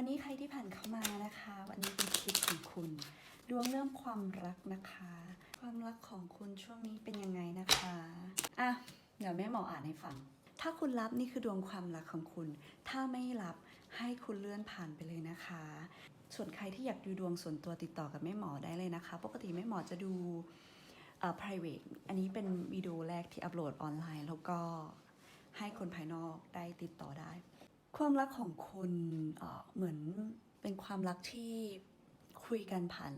วันนี้ใครที่ผ่านเข้ามานะคะ วันนี้เป็นคลิปของคุณดวงเรื่องความรักนะคะ ความรักของคุณช่วงนี้เป็นยังไงนะคะอะเดี๋ยวแม่หมออ่านให้ฟัง ถ้าคุณรับนี่คือดวงความรักของคุณ ถ้าไม่รับให้คุณเลื่อนผ่านไปเลยนะคะ ส่วนใครที่อยากดูดวงส่วนตัวติดต่อกับแม่หมอได้เลยนะคะ ปกติแม่หมอจะดูเอ่อ private อันนี้เป็นวิดีโอแรกที่อัปโหลดออนไลน์ แล้วก็ให้คนภายนอกได้ติดต่อได้ ความรักของคุณเหมือนเป็นความรักที่คุยกันผ่าน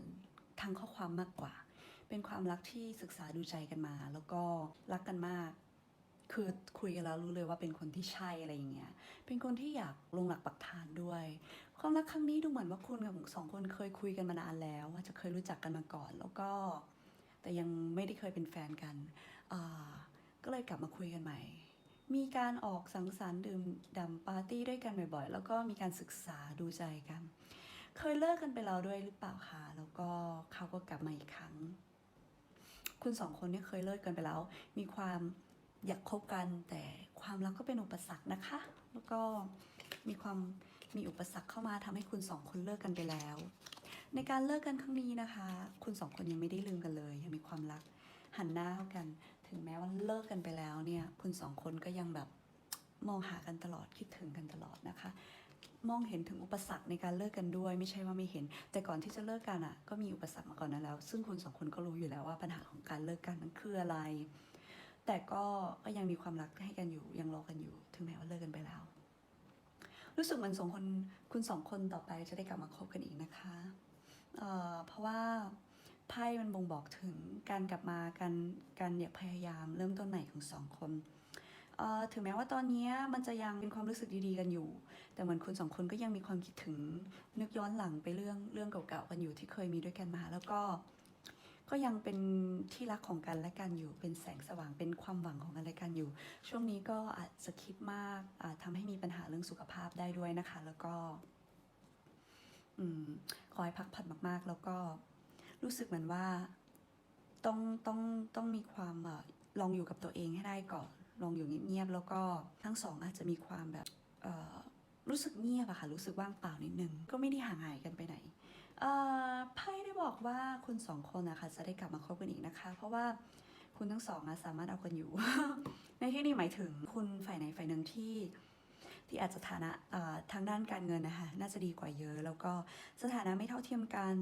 ทางข้อความมากกว่า เป็นความรักที่ศึกษาดูใจกันมา แล้วก็รักกันมาก คือคุยกันแล้วรู้เลยว่าเป็นคนที่ใช่อะไรอย่างเงี้ย เป็นคนที่อยากลงหลักปักฐานด้วย ความรักครั้งนี้ดูเหมือนว่าคุณกับสองคนเคยคุยกันมานานแล้วอาจจะเคยรู้จักกันมาก่อน แล้วก็ แต่ยังไม่ได้เคยเป็นแฟนกันอ่าก็เลยกลับมาคุยกันใหม่ มีการออกสังสรรค์ดื่มด่ำปาร์ตี้ด้วยกันบ่อยๆ แล้วก็มีการศึกษาดูใจกัน เคยเลิกกันไปแล้วด้วยหรือเปล่าคะ แล้วก็เขาก็กลับมาอีกครั้ง คุณสองคนเนี่ยเคยเลิกกันไปแล้ว มีความอยากคบกัน แต่ความรักก็เป็นอุปสรรคนะคะ แล้วก็มีความมีอุปสรรคเข้ามาทำให้คุณสองคนเลิกกันไปแล้ว ในการเลิกกันครั้งนี้นะคะ คุณสองคนยังไม่ได้ลืมกันเลย ยังมีความรักหันหน้าเข้ากัน ถึงแม้ว่าเลิกกันไปแล้วเนี่ยคุณสองคนก็ยังแบบมองหากันตลอดคิดถึงกันตลอดนะคะ มองเห็นถึงอุปสรรคในการเลิกกันด้วย ไม่ใช่ว่าไม่เห็น แต่ก่อนที่จะเลิกกันอะ ก็มีอุปสรรคมาก่อนนั้นแล้ว ซึ่งคุณสองคนก็รู้อยู่แล้วว่าปัญหาของการเลิกกันนั้นคืออะไร แต่ก็ก็ยังมีความรักให้กันอยู่ยังรอกันอยู่ ถึงแม้ว่าเลิกกันไปแล้ว รู้สึกเหมือนสองคนคุณสองคนต่อไปจะได้กลับมาคบกันอีกนะคะเอ่อเพราะว่า ไพ่มันบ่งบอกถึงการกลับมาการการเนี่ยพยายามเริ่มต้นใหม่ของสองคนเอ่อถึงแม้ว่าตอนนี้มันจะยังเป็นความรู้สึกดีๆกันอยู่ แต่เหมือนคุณสองคนก็ยังมีความคิดถึงนึกย้อนหลังไปเรื่องเรื่องเก่าๆกันอยู่ที่เคยมีด้วยกันมา แล้วก็ก็ยังเป็นที่รักของกันและกันอยู่เป็นแสงสว่างเป็นความหวังของกันและกันอยู่ ช่วงนี้ก็อาจจะคิดมากอาจทำให้มีปัญหาเรื่องสุขภาพได้ด้วยนะคะ แล้วก็อืมขอให้พักผ่อนมากๆ แล้วก็ รู้สึกเหมือนว่าต้องต้องต้องมีความอลองอยู่กับตัวเองให้ได้ก่อนลองอยู่เงียบๆแล้วก็ทั้งสองอาจจะมีความแบบเออรู้สึกเงียบอะค่ะรู้สึกว่างเปล่านิดนึงก็ไม่ได้ห่างหายกันไปไหนเออไพ่ได้บอกว่าคุณสองคนนะคะจะได้กลับมาคบกันอีกนะคะ เพราะว่าคุณทั้งสองอะสามารถเอากันอยู่ ในที่นี้หมายถึงคุณฝ่ายไหนฝ่ายหนึ่งที่ ที่อาจจะฐานะทางด้านการเงินนะคะน่าจะดีกว่าเยอะ แล้วก็สถานะไม่เท่าเทียมกัน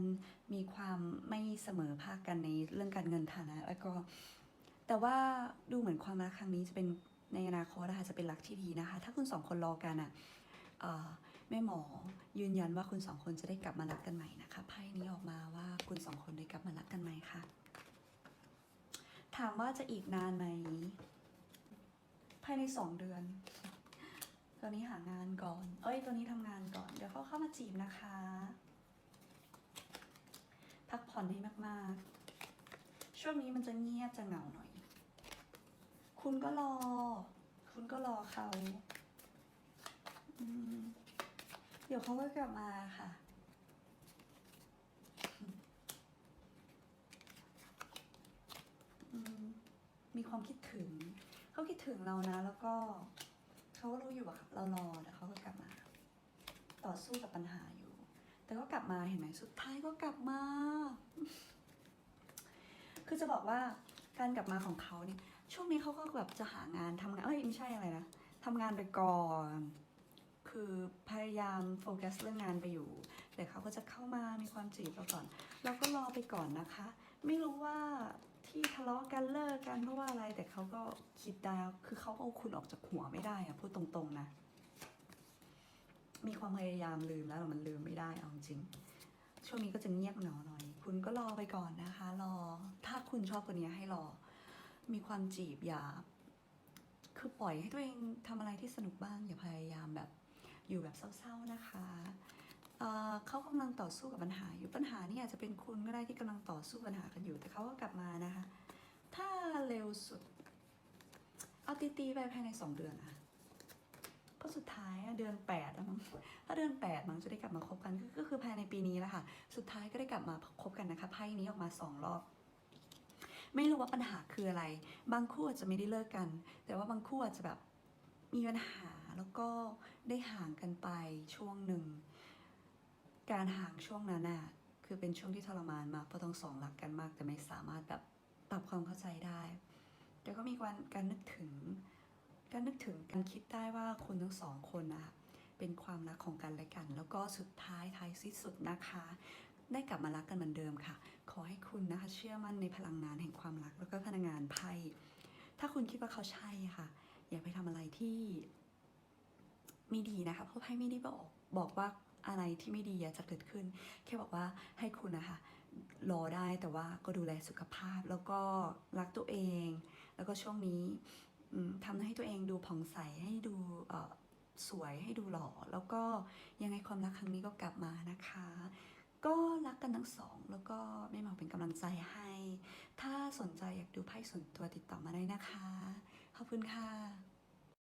มีความไม่เสมอภาคกันในเรื่องการเงินฐานะ แล้วก็แต่ว่าดูเหมือนความรักครั้งนี้จะเป็นในอนาคตนะคะจะเป็นรักที่ดีนะคะ ถ้าคุณสองคนรอกันอะเอ่อแม่หมอยืนยันว่าคุณสองคนจะได้กลับมารักกันใหม่นะคะไพ่นี้ออกมาว่าคุณสองคนได้กลับมารักกันใหม่ค่ะ ถามว่าจะอีกนานไหมภายในสองเดือน ตอนนี้หางานก่อน เอ้ย ตัวนี้ทำงานก่อน เดี๋ยวเขาเข้ามาจีบนะคะ พักผ่อนให้มากๆ ช่วงนี้มันจะเงียบจะเหงาหน่อย คุณก็รอ คุณก็รอเขาเดี๋ยวเขาก็กลับมาค่ะมมีความคิดถึง เขาคิดถึงเรานะแล้วก็ เขาก็รู้อยู่ว่าเรารอแต่เขาก็กลับมา ต่อสู้กับปัญหาอยู่ แต่ก็กลับมาเห็นไหมสุดท้ายก็กลับมา คือจะบอกว่าการกลับมาของเขาเนี่ยช่วงนี้เขาก็แบบจะหางานทำงานเอ้ยไม่ใช่อะไรนะทำงานไปก่อนคือพยายามโฟกัสเรื่องงานไปอยู่ แต่เขาก็จะเข้ามามีความจีบเราก่อน เราก็รอไปก่อนนะคะ ไม่รู้ว่าที่ทะเลาะกันเลิกกันเพราะว่าอะไรแต่เขาก็คิดได้คือเขาเอาคุณออกจากหัวไม่ได้อะพูดตรงๆนะ มีความพยายามลืมแล้วแต่มันลืมไม่ได้เอาจริง ช่วงนี้ก็จะเงียบหงาหน่อย คุณก็รอไปก่อนนะคะ รอ ถ้าคุณชอบคนนี้ให้รอ มีความจีบอย่า คือปล่อยให้ตัวเองทำอะไรที่สนุกบ้างอย่าพยายามแบบอยู่แบบเศร้าๆนะคะ เขากำลังต่อสู้กับปัญหาอยู่ปัญหานี่อาจจะเป็นคุณก็ได้ที่กำลังต่อสู้ปัญหากันอยู่ แต่เขาก็กลับมานะคะ ถ้าเร็วสุด เอาตีๆไปภายในสองเดือนอะเพราะสุดท้ายอะเดือนแปดอะมั้งถ้าเดือนแปดมันจะได้กลับมาคบกันก็คือภายในปีนี้แหละค่ะ สุดท้ายก็ได้กลับมาคบกันนะคะไพ่นี้ออกมาสองรอบไม่รู้ว่าปัญหาคืออะไร บางคู่อาจจะไม่ได้เลิกกัน แต่ว่าบางคู่อาจจะแบบมีปัญหาแล้วก็ได้ห่างกันไปช่วงหนึ่ง การห่างช่วงนั้นน่ะคือเป็นช่วงที่ทรมานมากเพราะทั้งสองรักกันมาก แต่ไม่สามารถแบบปรับความเข้าใจได้แต่ก็มีการการนึกถึง การนึกถึงการคิดได้ว่าคุณทั้งสองคนนะเป็นความรักของกันและกัน แล้วก็สุดท้ายท้ายที่สุดนะคะ ได้กลับมารักกันเหมือนเดิมค่ะ ขอให้คุณนะคะเชื่อมั่นในพลังงานแห่งความรัก แล้วก็พลังงานไพ่ถ้าคุณคิดว่าเขาใช่ค่ะ อย่าไปทำอะไรที่ไม่ดีนะคะเพราะไพ่ไม่ได้บอกบอกว่า อะไรที่ไม่ดีจะเกิดขึ้น แค่บอกว่าให้คุณนะคะรอได้แต่ว่าก็ดูแลสุขภาพแล้วก็รักตัวเอง แล้วก็ช่วงนี้ทำให้ตัวเองดูผ่องใสให้ดูสวยให้ดูหล่อ แล้วก็ยังไงความรักครั้งนี้ก็กลับมานะคะ ก็รักกันทั้งสอง แล้วก็ไม่เหมาเป็นกำลังใจให้ ถ้าสนใจอยากดูไพ่ส่วนตัวติดต่อมาได้นะคะ ขอบคุณค่ะ